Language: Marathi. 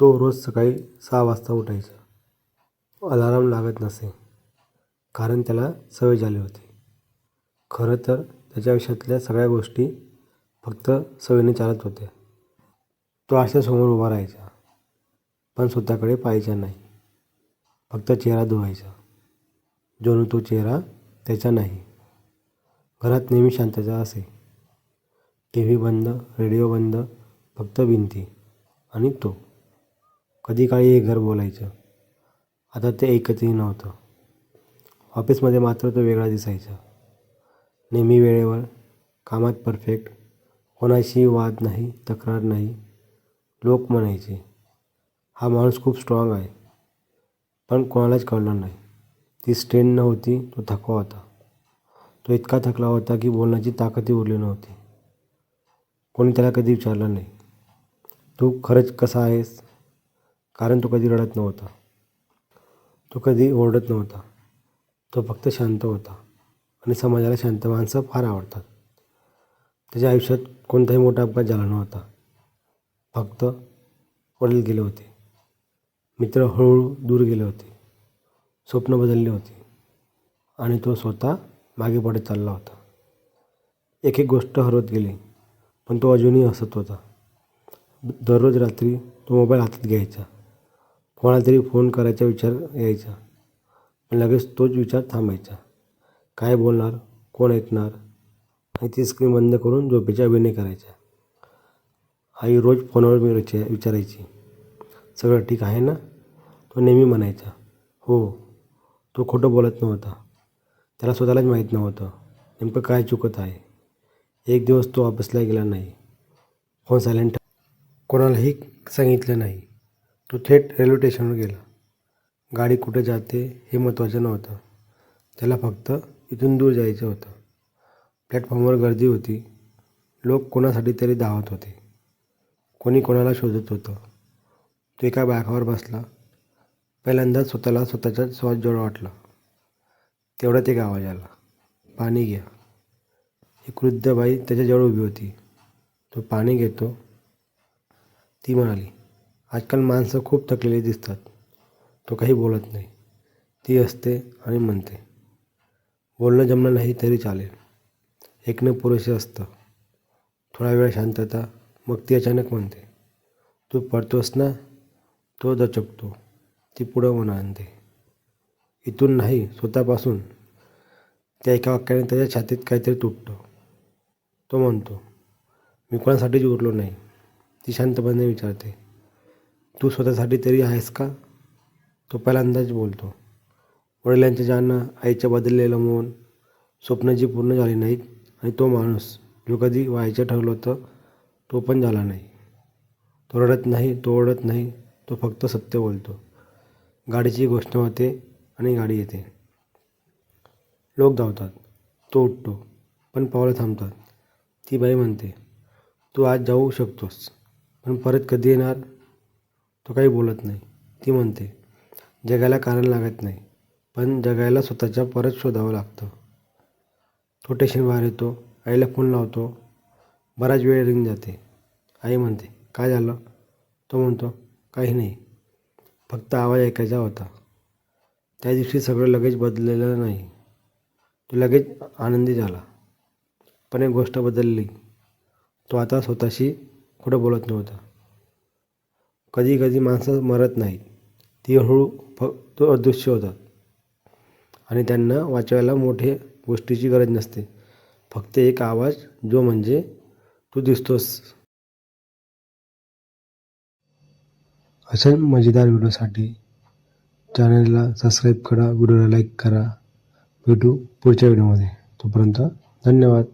तो रोज सकाळी सहा वाजता उठायचा. अलाराम लागत नसे कारण त्याला सवय झाली होती. खरं तर त्याच्या आयुष्यातल्या सगळ्या गोष्टी फक्त सवयीने चालत होत्या. तो आरशासमोर उभा राहायचा पण स्वतःकडे पाहायचा नाही. फक्त चेहरा धुवायचा जणू तो चेहरा त्याचा नाही. घरात नेहमी शांतता असे. टी व्ही बंद रेडिओ बंद फक्त भिंती आणि तो. कधी काळी हे घर बोलायचं. आता ते ऐकतही नव्हतं. ऑफिसमध्ये मात्र तो वेगळा दिसायचा. नेहमी वेळेवर कामात परफेक्ट कोणाशी वाद नाही तक्रार नाही लोक म्हणायचे हा माणूस खूप स्ट्रॉंग आहे. पण कोणालाच कळलं नाही. ती स्ट्रेन नव्हती तो थकवा होता. तो इतका थकला होता की बोलण्याची ताकदही उरली नव्हती. कोणी त्याला कधी विचारलं नाही. तू खरंच कसा आहेस? कारण तो कधी रडत नव्हता. तो कधी ओरडत नव्हता. तो फक्त शांत होता आणि समाजाला शांत माणसं फार आवडतात. त्याच्या आयुष्यात कोणताही मोठा अपघात झाला नव्हता. फक्त वडील गेले होते. मित्र हळूहळू दूर गेले होते. स्वप्न बदलले होते. आणि तो स्वतः मागे पडत चालला होता. एक एक गोष्ट हरवत गेली पण तो अजूनही हसत होता. दररोज रात्री तो मोबाईल हातात घ्यायचा. कोणाला तरी फोन करायचा विचार यायचा. पण लगेच तोच विचार थांबायचा. काय बोलणार? कोण ऐकणार? आणि ती स्क्रीन बंद करून झोपेचा अभिनय करायचा. आई रोज फोनवर मी विचार विचारायची. सगळं ठीक आहे ना? तो नेहमी म्हणायचा. हो. तो खोटं बोलत नव्हता. त्याला स्वतःलाच माहीत नव्हतं. नेमकं काय चुकत आहे? एक दिवस तो ऑफिसला गेला नाही. फोन सायलेंट कोणालाही सांगितलं नाही. तो थेट रेल्वे स्टेशनवर गेला. गाडी कुठे जाते हे महत्त्वाचं नव्हतं. त्याला फक्त इथून दूर जायचं होतं. प्लॅटफॉर्मवर गर्दी होती. लोक कोणासाठी तरी धावत होते. कोणी कोणाला शोधत होतं. तो एका बायकावर बसला. पहिल्यांदाच स्वतःला स्वतःचा श्वास जवळ वाटला. तेवढ्यात एक आवाज आला. पाणी घ्या. एक वृद्ध बाई त्याच्याजवळ उभी होती. तो पाणी घेतो. ती म्हणाली आजकाल माणसं खूप थकलेली दिसतात. तो काही बोलत नाही. ती असते आणि म्हणते बोलणं जमलं नाही तरी चालेल. ऐकणं पुरेसे असतं. थोडा वेळ शांतता मग ती अचानक म्हणते तू पडतोस ना? तो दचकतो. ती पुढं म्हणालते इथून नाही स्वतःपासून. त्या एका वाक्याने त्याच्या छातीत काहीतरी तुटतं. तो म्हणतो मी कोणासाठीच उरलो नाही. ती शांतपणे विचारते तू स्वतःसाठी तरी आहेस का? तो पहिल्यांदाच बोलतो. वडिलांचं जाणं आईच्या बदललेलं मौन स्वप्न जी पूर्ण झाली नाहीत आणि तो माणूस जो कधी व्हायचं ठरलं होतं तो पण झाला नाही. तो रडत नाही तो ओढत नाही तो फक्त सत्य बोलतो. गाडीची गोष्ट होते आणि गाडी येते. लोक धावतात. तो उठतो पण पावलं थांबतात. ती बाई म्हणते तू आज जाऊ शकतोस पण परत कधी येणार? तो काही बोलत नाही. ती म्हणते जगायला कारण लागत नाही पण जगायला स्वतःच्या परत शोधावं लागतं. तो स्टेशन बाहेर येतो आईला फोन लावतो बराच वेळ रिंग जाते. आई म्हणते काय झालं? तो म्हणतो काही नाही फक्त आवाज ऐकायचा होता. त्या दिवशी सगळं लगेच बदललेलं नाही. तो लगेच आनंदी झाला पण एक गोष्ट बदलली. तो आता स्वतःशी कुठं बोलत नव्हता. कधी कधी माणसं मरत नाहीत. ती हळू फक्त अदृश्य होतात. आणि त्यांना वाचवायला मोठे गोष्टीची गरज नसते. फक्त एक आवाज जो म्हणजे तू दिसतोस. अशा मजेदार व्हिडिओसाठी चॅनलला सबस्क्राईब करा व्हिडिओला लाईक करा. भेटू पुढच्या व्हिडिओमध्ये. तोपर्यंत धन्यवाद.